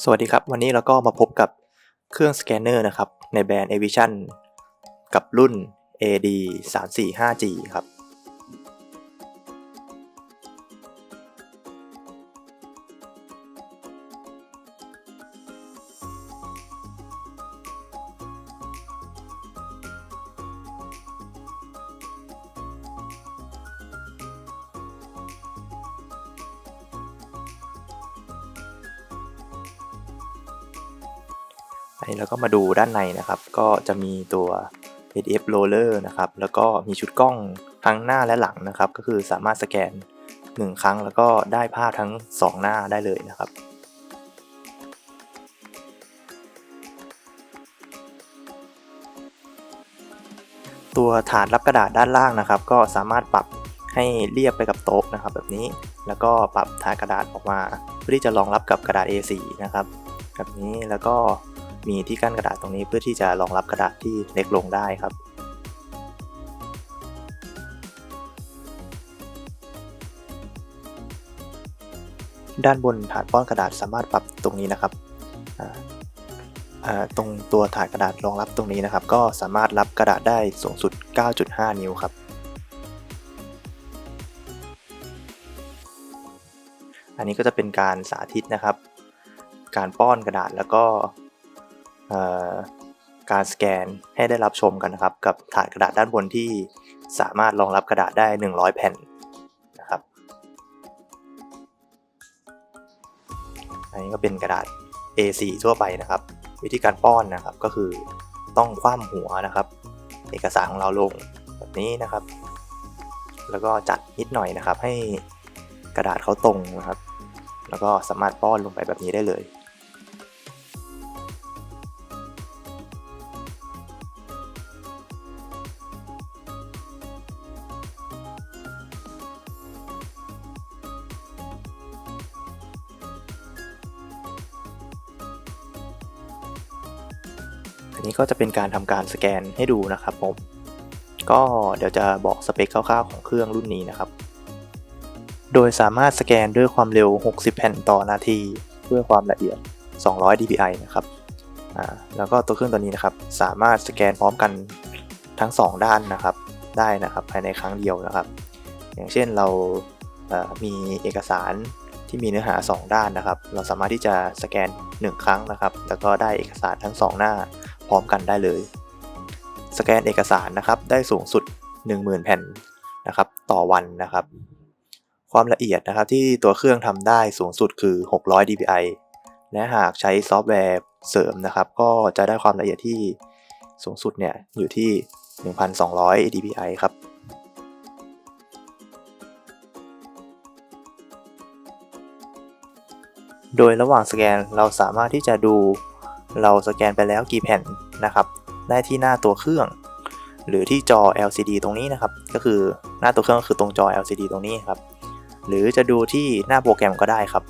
สวัสดีครับ วันนี้เราก็มาพบกับเครื่องสแกนเนอร์นะครับ ในแบรนด์ Avision กับรุ่น AD 3 4 5 G ครับ อันนี้เราก็มาดูด้านในนะครับ ก็จะมีตัว ADF roller นะครับ แล้วก็มีชุดกล้องทั้งหน้าและหลังนะครับ ก็คือสามารถสแกน 1 ครั้งแล้วก็ได้ภาพทั้ง 2 หน้าได้เลยนะครับตัวฐานรับกระดาษด้านล่างนะครับ ก็สามารถปรับให้เรียบไปกับโต๊ะนะครับ แบบนี้แล้วก็ปรับฐานกระดาษออกมา เพื่อที่จะรองรับกับกระดาษ A4 นะครับ แบบนี้แล้วก็ มีที่กั้นกระดาษตรงนี้เพื่อที่จะรองรับกระดาษที่เล็กลงได้ครับด้านบนถาดป้อนกระดาษสามารถปรับตรงนี้นะครับตรงตัวถาดกระดาษรองรับตรงนี้นะครับ ก็สามารถรับกระดาษได้สูงสุด 9.5 นิ้วครับ อันนี้ก็จะเป็นการสาธิตนะครับ การป้อนกระดาษแล้วก็ การสแกนให้ได้รับชมกันนะครับ กับถาดกระดาษด้านบนที่สามารถรองรับกระดาษได้ 100 แผ่นนะครับ อันนี้ก็เป็นกระดาษ A4 ทั่วไปนะครับ วิธีการป้อนนะครับก็คือต้องคว่ำหัวนะครับ เอกสารของเราลงแบบนี้นะครับ แล้วก็จัดนิดหน่อยนะครับ ให้กระดาษเขาตรงนะครับ แล้วก็สามารถป้อนลงไปแบบนี้ได้เลย นนี้ก็จะเป็นการทำการสแกนให้ดูนะครับผม ก็เดี๋ยวจะบอกสเปคคร่าวๆของเครื่องรุ่นนี้นะครับ โดยสามารถสแกนด้วยความเร็ว 60 แผ่นต่อนาที เพื่อความละเอียด 200 dpi นะครับแล้วก็ตัวเครื่องตัวนี้นะครับ สามารถสแกนพร้อมกันทั้ง 2 ด้านนะครับ ได้นะครับภายในครั้งเดียวนะครับ อย่างเช่นเรามีเอกสารที่มีเนื้อหา 2 ด้านนะครับ เราสามารถที่จะสแกน 1 ครั้งนะครับ แล้วก็ได้เอกสารทั้ง 2 หน้า ร้อมกันได้เลย สแกนเอกสารนะครับได้สูงสุด 10,000 แผ่นนะครับต่อวันนะครับ ความละเอียดนะครับที่ตัวเครื่องทำได้สูงสุดคือ 600 dpi และหากใช้ซอฟต์แวร์เสริมนะครับ ก็จะได้ความละเอียดที่สูงสุดเนี่ยอยู่ที่ 1,200 dpi ครับโดยระหว่างสแกนเราสามารถที่จะดู เราสแกนไปแล้วกี่แผ่นนะครับ ได้ที่หน้าตัวเครื่อง หรือที่จอ LCD ตรงนี้นะครับ ก็คือหน้าตัวเครื่องก็คือตรงจอ LCD ตรงนี้ครับ หรือจะดูที่หน้าโปรแกรมก็ได้ครับ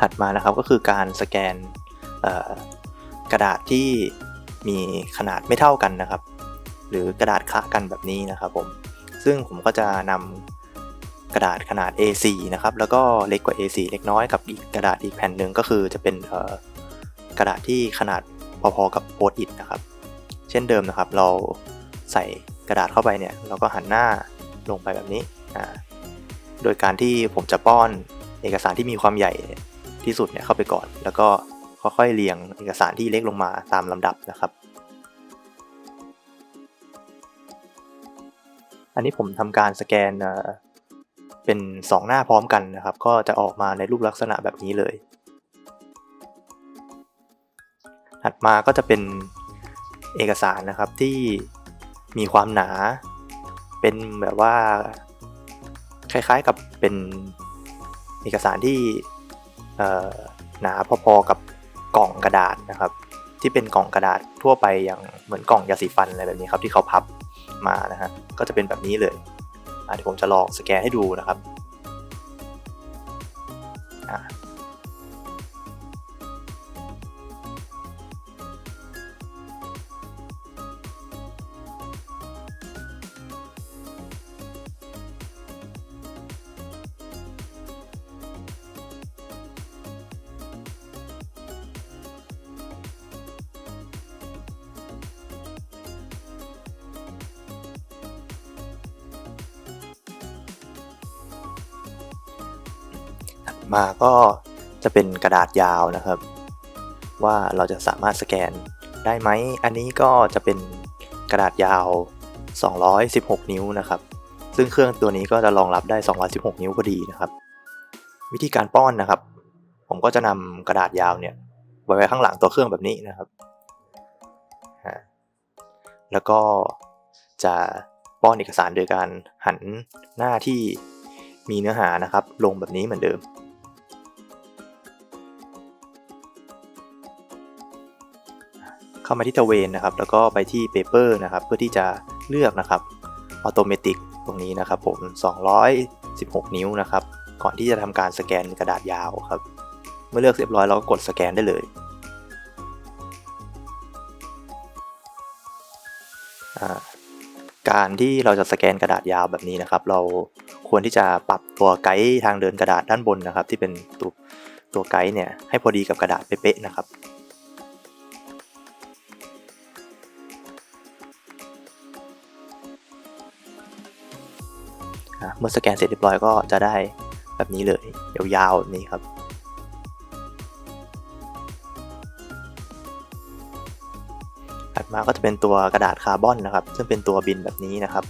ถัดมานะครับก็คือการสแกนกระดาษที่มีขนาดไม่เท่ากันนะครับ หรือกระดาษคะกันแบบนี้นะครับผมซึ่งผมก็จะนำกระดาษขนาด A4 นะครับแล้วก็เล็กกว่า A4 เล็กน้อยกับอีกกระดาษอีกแผ่นหนึ่งก็คือจะเป็นกระดาษที่ขนาดพอๆกับโพสต์อิทนะครับ เช่นเดิมนะครับ เราใส่กระดาษเข้าไปเนี่ยเราก็หันหน้าลงไปแบบนี้ โดยการที่ผมจะป้อนเอกสารที่มีความใหญ่ ที่สุดเนี่ยเข้าไปก่อน แล้วก็ค่อยๆเรียงเอกสารที่เล็กลงมาตามลำดับนะครับ อันนี้ผมทำการสแกนเป็น 2 หน้าพร้อมกันนะครับ ก็จะออกมาในรูปลักษณะแบบนี้เลย ถัดมาก็จะเป็นเอกสารนะครับที่มีความหนา เป็นแบบว่า คล้ายๆกับเป็นเอกสารที่ หนาพอๆกับกล่องกระดาษนะครับ ที่เป็นกล่องกระดาษทั่วไปอย่างเหมือนกล่องยาสีฟันอะไรแบบนี้ครับที่เขาพับมานะฮะก็จะเป็นแบบนี้เลยเดี๋ยวผมจะลองสแกนให้ดูนะครับ มาก็จะเป็นกระดาษยาวนะครับ ว่าเราจะสามารถสแกนได้ไหม อันนี้ก็จะเป็นกระดาษยาว 216 นิ้วนะครับ ซึ่งเครื่องตัวนี้ก็จะรองรับได้ 216 นิ้วพอดีนะครับ วิธีการป้อนนะครับ ผมก็จะนำกระดาษยาวเนี่ยไว้ไว้ข้างหลังตัวเครื่องแบบนี้นะครับ แล้วก็จะป้อนเอกสารโดยการหันหน้าที่มีเนื้อหานะครับ ลงแบบนี้เหมือนเดิม เข้ามาที่ตะเวนนะครับ แล้วก็ไปที่ Paper นะครับ เพื่อที่จะเลือกนะครับออโตเมติกตรงนี้นะครับ ผม 216 นิ้วนะครับ ก่อนที่จะทำการสแกนกระดาษยาวครับ เมื่อเลือกเรียบร้อยเราก็กดสแกนได้เลยการที่เราจะสแกนกระดาษยาวแบบนี้นะครับ เราควรที่จะปรับตัวไกด์ทางเดินกระดาษด้านบนนะครับ ที่เป็นตัวตัวไกด์เนี่ยให้พอดีกับกระดาษเป๊ะๆนะครับ เมื่อสแกนเสร็จเรียบร้อยก็จะได้แบบนี้เลย ยาวๆนี้ครับถัดมาก็จะเป็นตัวกระดาษคาร์บอนนะครับ ซึ่งเป็นตัวบินแบบนี้นะครับ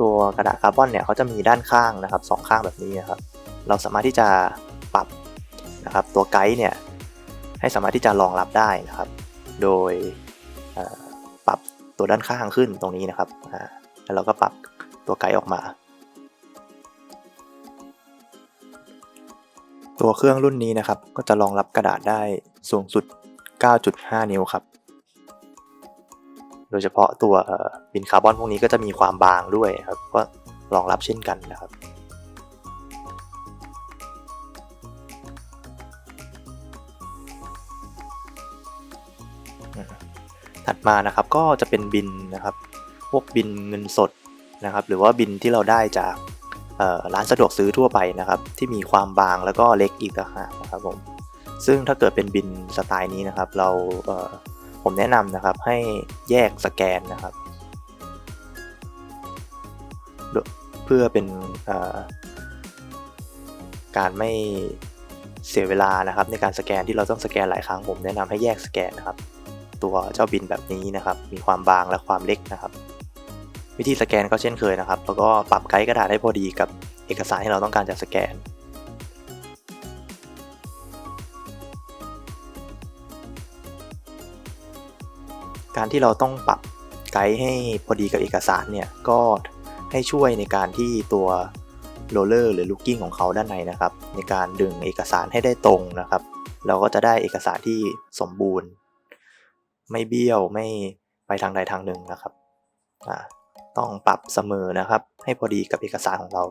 ตัวกระดาษคาร์บอนเนี่ยเขาจะมีด้านข้างนะครับสองข้างแบบนี้นะครับ เราสามารถที่จะ นะครับ ตัวไกด์เนี่ยให้สามารถที่จะรองรับได้นะครับ โดยปรับตัวด้านข้างขึ้นตรงนี้นะครับ แล้วเราก็ปรับตัวไกด์ออกมา ตัวเครื่องรุ่นนี้นะครับ ก็จะรองรับกระดาษได้สูงสุด 9.5 นิ้วครับ โดยเฉพาะตัวบินคาร์บอนพวกนี้ก็จะมีความบางด้วยครับ ก็รองรับเช่นกันนะครับ ถัดมานะครับก็จะเป็นบินนะครับ พวกบินเงินสดนะครับ หรือว่าบินที่เราได้จากร้านสะดวกซื้อทั่วไปนะครับ ที่มีความบางแล้วก็เล็กอีกต่างหากนะครับผมซึ่งถ้าเกิดเป็นบินสไตล์นี้นะครับ เราเผมแนะนำนะครับให้แยกสแกนนะครับ เพื่อเป็นการไม่เสียเวลานะครับ ในการสแกนที่เราต้องสแกนหลายครั้งผมแนะนำให้แยกสแกนนะครับ ตัวเจ้าบินแบบนี้นะครับ มีความบางและความเล็กนะครับ วิธีสแกนก็เช่นเคยนะครับ แล้วก็ปรับไกด์กระดาษให้พอดีกับเอกสารที่เราต้องการจะสแกนการที่เราต้องปรับไกด์ให้พอดีกับเอกสารเนี่ยก็ให้ช่วยในการที่ตัวโรลเลอร์หรือลูกกิ้งของเขาด้านในนะครับ ในการดึงเอกสารให้ได้ตรงนะครับ เราก็จะได้เอกสารที่สมบูรณ์ ไม่เบี้ยวไม่ไปทางใดทางหนึ่งนะครับต้องปรับเสมอนะครับ ให้พอดีกับเอกสารของเรา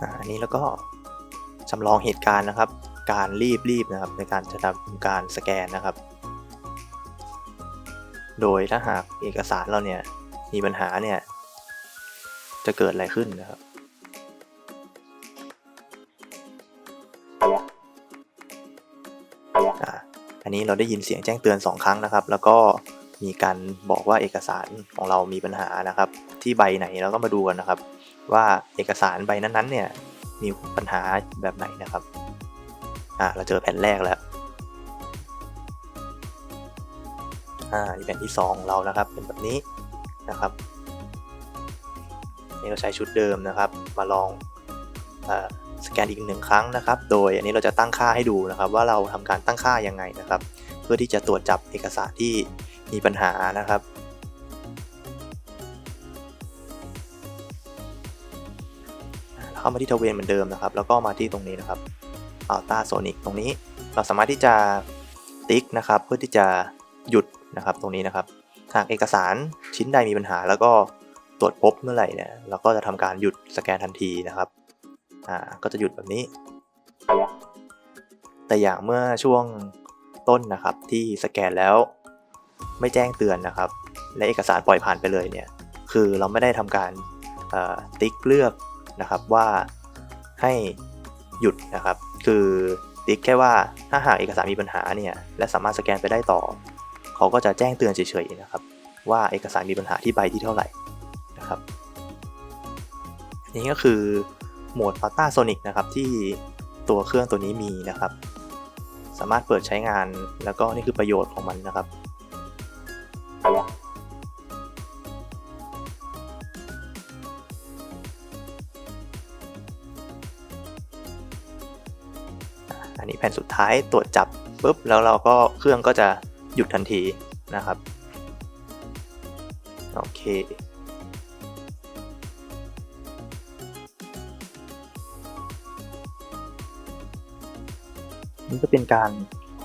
อ่าอันนี้แล้วก็จำลองเหตุการณ์นะครับ การรีบรีบนะครับในการจะทำการสแกนนะครับ โดยถ้าหากเอกสารเราเนี่ยมีปัญหาเนี่ยจะเกิดอะไรขึ้นนะครับ อันนี้เราได้ยินเสียงแจ้งเตือน 2 ครั้งนะครับ แล้วก็มีการบอกว่าเอกสารของเรามีปัญหานะครับ ที่ใบไหนเราก็มาดูกันนะครับ ว่าเอกสารใบนั้นๆเนี่ยมีปัญหาแบบไหนนะครับ อ่าเราเจอแผ่นแรกแล้ว อ่านี่แผ่นที่2ของเรานะครับ เป็นแบบนี้นะครับ นี่ก็ใช้ชุดเดิมนะครับ มาลองอสแกนอีกหนึ่งครั้งนะครับ โดยอันนี้เราจะตั้งค่าให้ดูนะครับ ว่าเราทำการตั้งค่ายังไงนะครับ เพื่อที่จะตรวจจับเอกสารที่มีปัญหานะครับเข้ามาที่ทเวนเหมือนเดิมนะครับ แล้วก็มาที่ตรงนี้นะครับอัลต้าโซนิกตรงนี้เราสามารถที่จะติ๊กนะครับ เพื่อที่จะหยุด นะครับตรงนี้นะครับหากเอกสารชิ้นใดมีปัญหา แล้วก็ตรวจพบเมื่อไหร่เนี่ยเราก็จะทำการหยุดสแกนทันทีนะครับอ่าก็จะหยุดแบบนี้ แต่อย่างเมื่อช่วงต้นนะครับที่สแกนแล้วไม่แจ้งเตือนนะครับ และเอกสารปล่อยผ่านไปเลยเนี่ยคือเราไม่ได้ทำการติ๊กเลือกนะครับว่าให้หยุดนะครับ คือติ๊กแค่ว่าถ้าหากเอกสารมีปัญหาเนี่ยและสามารถสแกนไปได้ต่อ เขาก็จะแจ้งเตือนเฉยๆนะครับ ว่าเอกสารมีปัญหาที่ใบที่เท่าไหร่นะครับนี่ก็คือโหมด p a t a Sonic นะครับที่ตัวเครื่องตัวนี้มีนะครับ สามารถเปิดใช้งานแล้วก็นี่คือประโยชน์ของมันนะครับอันนี้แผ่นสุดท้ายตรวจจับปุ๊บแล้วเราก็เครื่องก็จะ หยุดทันทีนะครับ โอเค นี่ก็เป็นการ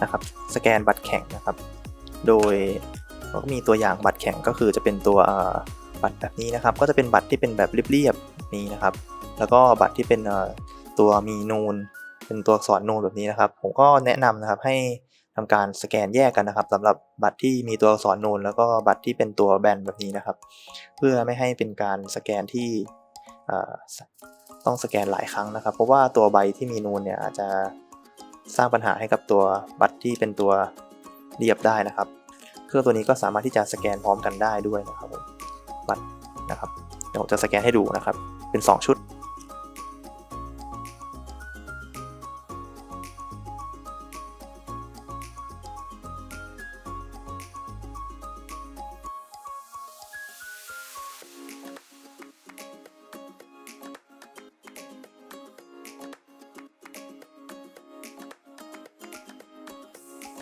นะครับสแกนบัตรแข็งนะครับ โดยก็มีตัวอย่างบัตรแข็งก็คือจะเป็นตัวบัตรแบบนี้นะครับ ก็จะเป็นบัตรที่เป็นแบบเรียบๆนี้นะครับ แล้วก็บัตรที่เป็นตัวมีนูนเป็นตัวอักษรนูนแบบนี้นะครับ ผมก็แนะนำนะครับให้ ทำการสแกนแยกกันนะครับสำหรับบัตรที่มีตัวอักษรนูนแล้วก็บัตรที่เป็นตัวแบนแบบนี้นะครับ เพื่อไม่ให้เป็นการสแกนที่ต้องสแกนหลายครั้งนะครับ เพราะว่าตัวใบที่มีนูนเนี่ยอาจจะสร้างปัญหาให้กับตัวบัตรที่เป็นตัวเรียบได้นะครับ เครื่องตัวนี้ก็สามารถที่จะสแกนพร้อมกันได้ด้วยนะครับบัตรนะครับเดี๋ยวผมจะสแกนให้ดูนะครับ เป็น 2 ชุด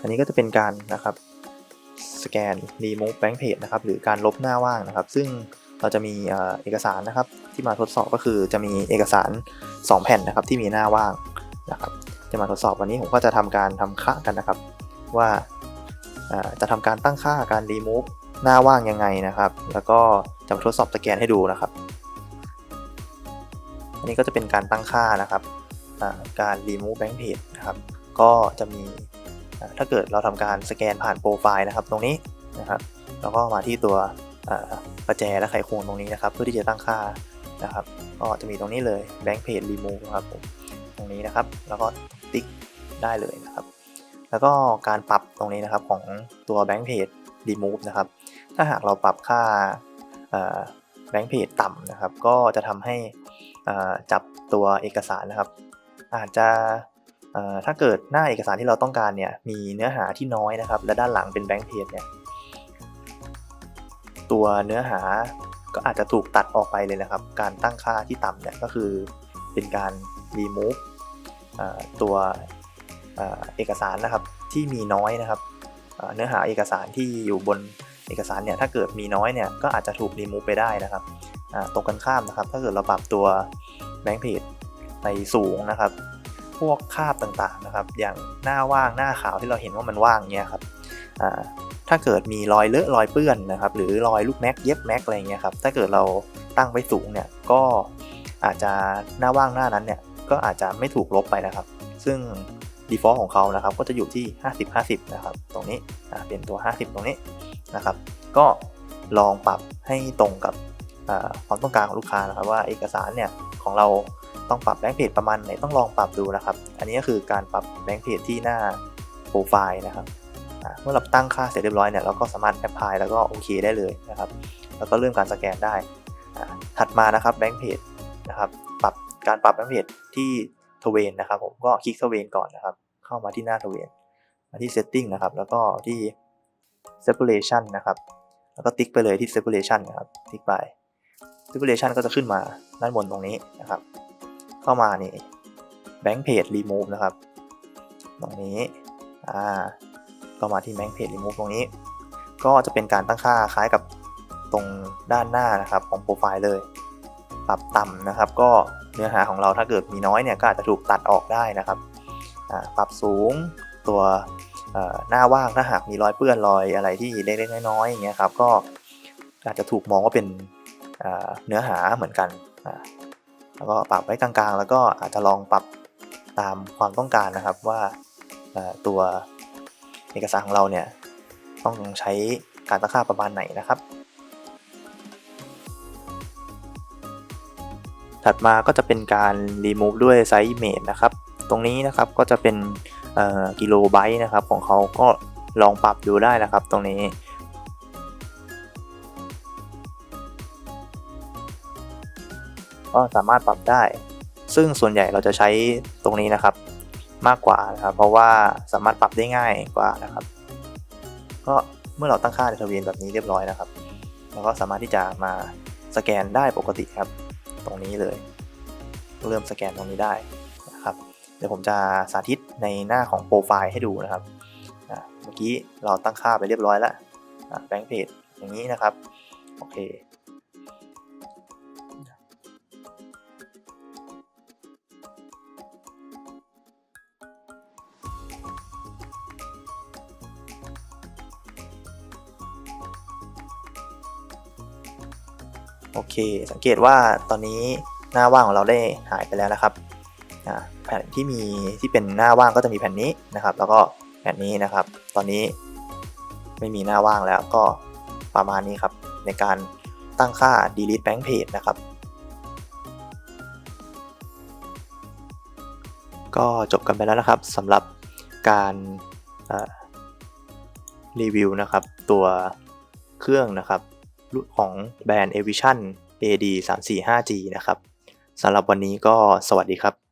อันนี้ก็จะเป็นการนะครับสแกน remove blank page นะครับหรือการลบหน้าว่างนะครับ ซึ่งเราจะมีเอกสารนะครับที่มาทดสอบก็คือจะมีเอกสาร 2 แผ่นนะครับที่มีหน้าว่างนะครับจะมาทดสอบวันนี้ผมก็จะทำการทำค่ากันนะครับ ว่าจะทำการตั้งค่าการ remove หน้าว่างยังไงนะครับ แล้วก็จะมาทดสอบสแกนให้ดูนะครับ อันนี้ก็จะเป็นการตั้งค่านะครับการ remove blank page นะครับก็จะมี ถ้าเกิดเราทำการสแกนผ่านโปรไฟล์นะครับตรงนี้นะครับแล้วก็มาที่ตัวประแจและไขควงตรงนี้นะครับ เพื่อที่จะตั้งค่านะครับ ก็จะมีตรงนี้เลย Bank page remove ครับผมตรงนี้นะครับ แล้วก็ติ๊กได้เลยนะครับ แล้วก็การปรับตรงนี้นะครับของตัว Bank page remove นะครับ ถ้าหากเราปรับค่า Bank page ต่ำนะครับ ก็จะทำให้จับตัวเอกสารนะครับ อาจจะ ถ้าเกิดหน้าเอกสารที่เราต้องการเนี่ยมีเนื้อหาที่น้อยนะครับ และด้านหลังเป็นแบงค์เพจเนี่ยตัวเนื้อหาก็อาจจะถูกตัดออกไปเลยนะครับ การตั้งค่าที่ต่ำเนี่ยก็คือเป็นการ remove ตัวเอกสารนะครับที่มีน้อยนะครับเนื้อหาเอกสารที่อยู่บนเอกสารเนี่ยถ้าเกิดมีน้อยเนี่ยก็อาจจะถูก remove ไปได้นะครับตรงกันข้ามนะครับ ถ้าเกิดเราปรับตัว blank page ไปสูงนะครับ พวกคาบต่างๆนะครับ อย่างหน้าว่างหน้าขาวที่เราเห็นว่ามันว่างเนี่ยครับถ้าเกิดมีรอยเลอะรอยเปื้อนนะครับ หรือรอยลูกแม็กเย็บแม็กอะไรเงี้ยครับถ้าเกิดเราตั้งไว้สูงเนี่ยก็อาจจะหน้าว่างหน้านั้นเนี่ยก็อาจจะไม่ถูกลบไปนะครับ ซึ่ง default ของเขานะครับ ก็จะอยู่ที่ 50-50 นะครับ ตรงนี้เป็นตัว 50 ตรงนี้นะครับ ก็ลองปรับให้ตรงกับความต้องการของลูกค้านะครับ ว่าเอกสารเนี่ยของเรา ต้องปรับแบงค์เพจประมาณไหนต้องลองปรับดูนะครับ อันนี้ก็คือการปรับแบงค์เพจที่หน้าโปรไฟล์นะครับเมื่อเราตั้งค่าเสร็จเรียบร้อยเนี่ยเราก็สามารถแอปพลายแล้วก็โอเคได้เลยนะครับ แล้วก็เริ่มการสแกนได้ ถัดมานะครับแบงค์เพจนะครับปรับการปรับแบงค์เพจที่ทเวนนะครับผมก็คลิกทเวนก่อนนะครับ เข้ามาที่หน้าทเวนมาที่ setting นะครับ แล้วก็ที่ separation นะครับ แล้วก็ติ๊กไปเลยที่ separation นะครับ ติ๊กไป configuration ก็จะขึ้นมาด้านบนตรงนี้นะครับ เข้ามานี่ bank page remove นะครับ ตรงนี้ อ่า ก็มาที่ bank page remove ตรงนี้ ก็จะเป็นการตั้งค่าคล้ายกับตรงด้านหน้านะครับของโปรไฟล์เลย ปรับต่ำนะครับ ก็เนื้อหาของเราถ้าเกิดมีน้อยเนี่ยก็อาจจะถูกตัดออกได้นะครับอ่าปรับสูงตัวเอ่อหน้าว่างถ้าหากมีรอยเปื้อนรอยอะไรที่เล็กๆน้อยๆอย่างเงี้ยครับก็อาจจะถูกมองว่าเป็นเอ่อเนื้อหาเหมือนกันอ่า แล้วก็ปรับไว้กลางๆ แล้วก็อาจจะลองปรับตามความต้องการนะครับว่าตัวเอกสารของเราเนี่ยต้องใช้การตั้งค่าประมาณไหนนะครับ ถัดมาก็จะเป็นการ remove ด้วย size image นะครับ ตรงนี้นะครับก็จะเป็นกิโลไบต์นะครับของเขาก็ลองปรับดูได้นะครับ ตรงนี้ ก็สามารถปรับได้ ซึ่งส่วนใหญ่เราจะใช้ตรงนี้นะครับ มากกว่านะครับ เพราะว่าสามารถปรับได้ง่ายกว่านะครับ ก็เมื่อเราตั้งค่าในทะเบียนแบบนี้เรียบร้อยนะครับเราก็สามารถที่จะมาสแกนได้ปกติครับ ตรงนี้เลย เริ่มสแกนตรงนี้ได้นะครับ เดี๋ยวผมจะสาธิตในหน้าของโปรไฟล์ให้ดูนะครับเมื่อกี้เราตั้งค่าไปเรียบร้อยแล้วแบงค์เพจอย่างนี้นะครับ โอเค สังเกตว่าตอนนี้หน้าว่างของเราได้หายไปแล้วนะครับแผ่นที่มีที่เป็นหน้าว่างก็จะมีแผ่นนี้นะครับ แล้วก็แผ่นนี้นะครับ ตอนนี้ไม่มีหน้าว่างแล้วก็ประมาณนี้ครับ ในการตั้งค่า delete bank page นะครับ ก็จบกันไปแล้วนะครับสำหรับการรีวิวนะครับ ตัวเครื่องนะครับของแบรนด์ Avision AD 3 4 5 G นะครับสำหรับวันนี้ก็สวัสดีครับ